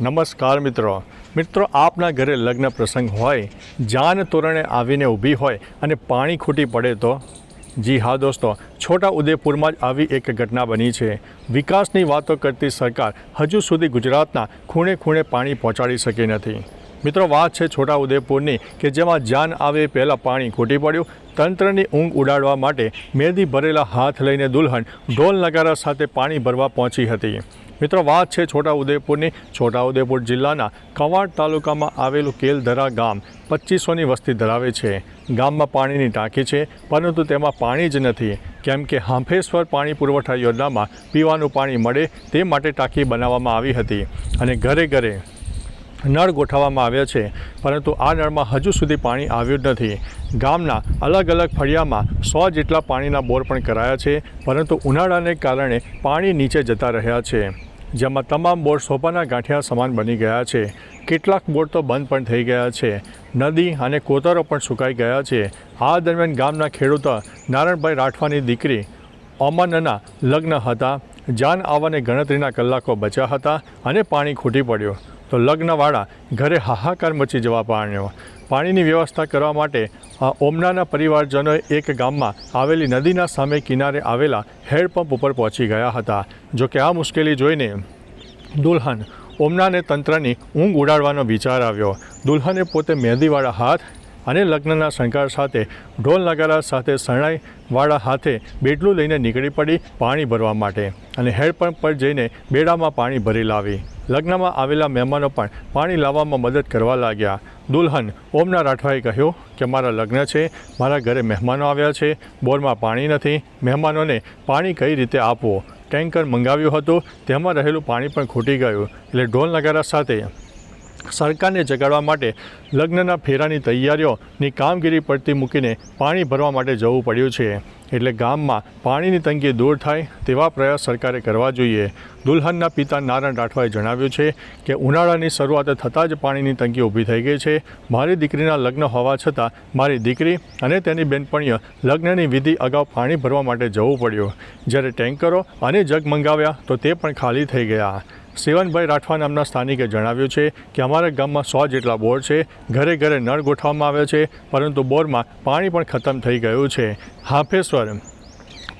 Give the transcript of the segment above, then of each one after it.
નમસ્કાર મિત્રો. મિત્રો, આપના ઘરે લગ્ન પ્રસંગ હોય, જાન તોરણે આવીને ઊભી હોય અને પાણી ખૂટી પડે તો? જી હા દોસ્તો છોટા ઉદેપુરમાં જ આવી એક ઘટના બની છે. વિકાસની વાતો કરતી સરકાર હજુ સુધી ગુજરાતના ખૂણે ખૂણે પાણી પહોંચાડી શકી નથી. મિત્રો, વાત છે છોટા ઉદેપુરની કે જેમાં જાન આવે પહેલાં પાણી ખૂટી પડ્યું. તંત્રની ઊંઘ ઉડાડવા માટે મેદી ભરેલા હાથ લઈને દુલ્હન ઢોલ નગારા સાથે પાણી ભરવા પહોંચી હતી. મિત્રો, વાત છે છોટાઉદેપુરની. છોટાઉદેપુર જિલ્લાના કવાડ તાલુકામાં આવેલું કેલધરા ગામ પચીસોની વસ્તી ધરાવે છે. ગામમાં પાણીની ટાંકી છે, પરંતુ તેમાં પાણી જ નથી. કેમ કે હાંફેશ્વર પાણી પુરવઠા યોજનામાં પીવાનું પાણી મળે તે માટે ટાંકી બનાવવામાં આવી હતી. અને ઘરે ઘરે નળ ગોઠવવામાં આવ્યા છે, પરંતુ આ નળમાં હજુ સુધી પાણી આવ્યું જ નથી. ગામના અલગ અલગ ફળિયામાં સો જેટલા પાણીના બોર પણ કરાયા છે, પરંતુ ઉનાળાને કારણે પાણી નીચે જતા રહ્યા છે. જેમાં તમામ બોર સોપાના ગાંઠિયા સમાન બની ગયા છે. કેટલાક બોર તો બંધ પણ થઈ ગયા છે. નદી અને કોતરો પણ સુકાઈ ગયા છે. આ દરમિયાન ગામના ખેડૂતો નારણભાઈ રાઠવાની દીકરી ઓમનના લગ્ન હતા. જાન આવવાને ગણતરીના કલાકો બચ્યા હતા અને પાણી ખૂટી પડ્યું. તો લગ્નવાળા ઘરે હાહાકાર મચી જવા પામ્યો. પાણીની વ્યવસ્થા કરવા માટે ઓમનાના પરિવારજનોએ એક ગામમાં આવેલી નદીના સામે કિનારે આવેલા હેડપંપ ઉપર પહોંચી ગયા હતા. જોકે આ મુશ્કેલી જોઈને દુલ્હન ઓમનાને તંત્રની ઊંઘ ઉડાડવાનો વિચાર આવ્યો. દુલ્હને પોતે મહેંદીવાળા હાથ અને લગ્નના શણગાર સાથે ઢોલ નગારા સાથે શરણાઈવાળા હાથે બેડલું લઈને નીકળી પડી પાણી ભરવા માટે અને હેડપંપ પર જઈને બેડામાં પાણી ભરી લાવી. લગ્નમાં આવેલા મહેમાનો પણ પાણી લાવવામાં મદદ કરવા લાગ્યા. દુલ્હન ઓમના રાઠવાએ કહ્યું કે, મારા લગ્ન છે, મારા ઘરે મહેમાનો આવ્યા છે, બોરમાં પાણી નથી. મહેમાનોને પાણી કઈ રીતે આપવું? ટેન્કર મંગાવ્યું હતું, તેમાં રહેલું પાણી પણ ખૂટી ગયું. એટલે ઢોલ નગારા સાથે સરકારને જગાડવા માટે લગ્નના ફેરાની તૈયારીઓની કામગીરી પડતી મૂકીને પાણી ભરવા માટે જવું પડ્યું છે. એટલે ગામમાં પાણીની તંગી દૂર થાય તેવા પ્રયાસ સરકારે કરવા જોઈએ. દુલ્હનના પિતા નારાયણ રાઠવાએ જણાવ્યું છે કે ઉનાળાની શરૂઆત થતાં જ પાણીની તંગી ઊભી થઈ ગઈ છે. મારી દીકરીના લગ્ન હોવા છતાં મારી દીકરી અને તેની બેનપણીઓ લગ્નની વિધિ અગાઉ પાણી ભરવા માટે જવું પડ્યું. જ્યારે ટેન્કરો અને જગ મંગાવ્યા તો તે પણ ખાલી થઈ ગયા. સેવનભાઈ રાઠવા નામના સ્થાનિકે જણાવ્યું છે કે અમારા ગામમાં સો જેટલા બોર છે, ઘરે ઘરે નળ ગોઠવવામાં આવે છે, પરંતુ બોરમાં પાણી પણ ખતમ થઈ ગયું છે. હાફેશ્વર,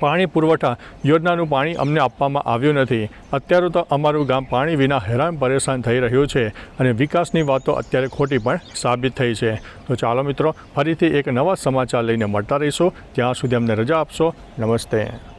પાણી પુરવઠા યોજનાનું પાણી અમને આપવામાં આવ્યું નથી. અત્યારે તો અમારું ગામ પાણી વિના હેરાન પરેશાન થઈ રહ્યું છે અને વિકાસની વાતો અત્યારે ખોટી પણ સાબિત થઈ છે. તો ચાલો મિત્રો, ફરીથી એક નવા સમાચાર લઈને મળતા રહીશું. ત્યાં સુધી અમને રજા આપશો. નમસ્તે.